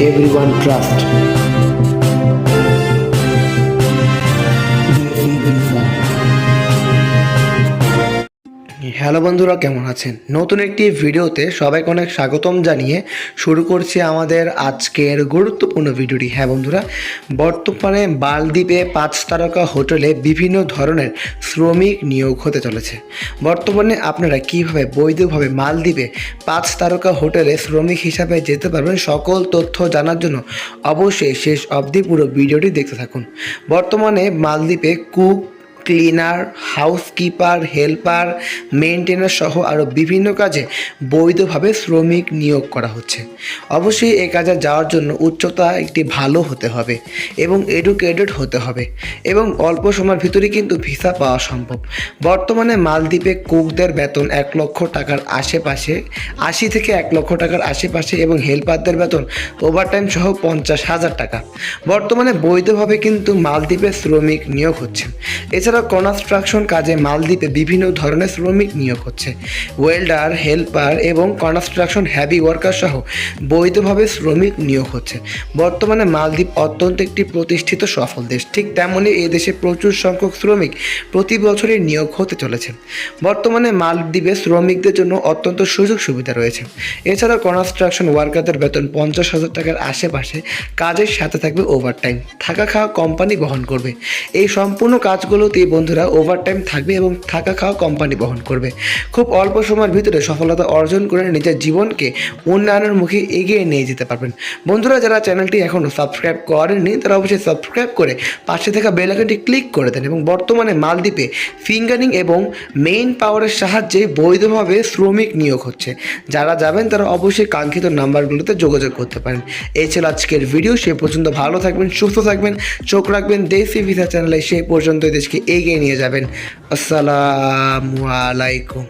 everyone trusts. Hello বন্ধুরা, কেমন আছেন? নতুন একটি ভিডিওতে সবাইকে অনেক স্বাগতম জানিয়ে শুরু করছি আমাদের আজকের গুরুত্বপূর্ণ ভিডিওটি। হ্যাঁ বন্ধুরা, বর্তমানে বালদ্বীপে পাঁচ তারকা হোটেলে বিভিন্ন ধরনের শ্রমিক নিয়োগ হতে চলেছে। বর্তমানে আপনারা কীভাবে বৈধভাবে মালদ্বীপে পাঁচ তারকা হোটেলে শ্রমিক হিসাবে যেতে পারবেন সকল তথ্য জানার জন্য অবশ্যই শেষ অবধি পুরো ভিডিওটি দেখতে থাকুন। বর্তমানে মালদ্বীপে cook cleaner, housekeeper, helper maintainer সহ আরও বিভিন্ন কাজে বৈধভাবে শ্রমিক নিয়োগ করা হচ্ছে। অবশ্যই এই কাজে যাওয়ার জন্য উচ্চতা একটি ভালো হতে হবে এবং এডুকেটেড হতে হবে এবং অল্প সময়ের ভিতরে কিন্তু ভিসা পাওয়া সম্ভব। বর্তমানে মালদ্বীপে কুকদের বেতন এক লক্ষ টাকার আশেপাশে, আশি থেকে এক লক্ষ টাকার আশেপাশে এবং হেল্পারদের বেতন ওভারটাইম সহ পঞ্চাশ হাজার টাকা। বর্তমানে বৈধভাবে কিন্তু মালদ্বীপে শ্রমিক নিয়োগ হচ্ছে। এছাড়া কনস্ট্রাকশন কাজে মালদ্বীপে বিভিন্ন ধরনের শ্রমিক নিয়োগ হচ্ছে। ওয়েল্ডার, হেল্পার এবং কনস্ট্রাকশন হ্যাভি ওয়ার্কার সহ বৈধভাবে শ্রমিক নিয়োগ হচ্ছে। বর্তমানে মালদ্বীপ অত্যন্ত একটি প্রতিষ্ঠিত সফল দেশ। ঠিক তেমনই এই দেশে প্রচুর সংখ্যক শ্রমিক প্রতি বছরই নিয়োগ হতে চলেছে। বর্তমানে মালদ্বীপে শ্রমিকদের জন্য অত্যন্ত সুযোগ সুবিধা রয়েছে। এছাড়া কনস্ট্রাকশন ওয়ার্কারদের বেতন পঞ্চাশ হাজার টাকার আশেপাশে কাজের সাথে থাকবে ওভারটাইম থাকা খাওয়া কোম্পানি বহন করবে। এই সম্পূর্ণ কাজগুলোতেই বন্ধুরা ওভারটাইম থাকবে এবং থাকা খাওয়া কোম্পানি বহন করবে। খুব অল্প সময়ের ভিতরে সফলতা অর্জন করে নিজের জীবনকে উন্নয়নের মুখে এগিয়ে নিয়ে যেতে পারবেন। বন্ধুরা, যারা চ্যানেলটি এখনও সাবস্ক্রাইব করেননি, তারা অবশ্যই সাবস্ক্রাইব করে পাশে থাকা বেল ক্লিক করে দেন এবং বর্তমানে মালদ্বীপে ফিঙ্গারিং এবং মেইন পাওয়ারের সাহায্যে বৈধভাবে শ্রমিক নিয়োগ হচ্ছে। যারা যাবেন, তারা অবশ্যই কাঙ্ক্ষিত নাম্বারগুলোতে যোগাযোগ করতে পারেন। এই ছিল আজকের ভিডিও সে পর্যন্ত ভালো থাকবেন, সুস্থ থাকবেন, চোখ রাখবেন। দেশি ভিসা চ্যানেলে সেই পর্যন্ত দেশকে এগিয়ে নিয়ে যাবেন। আসসালামু আলাইকুম।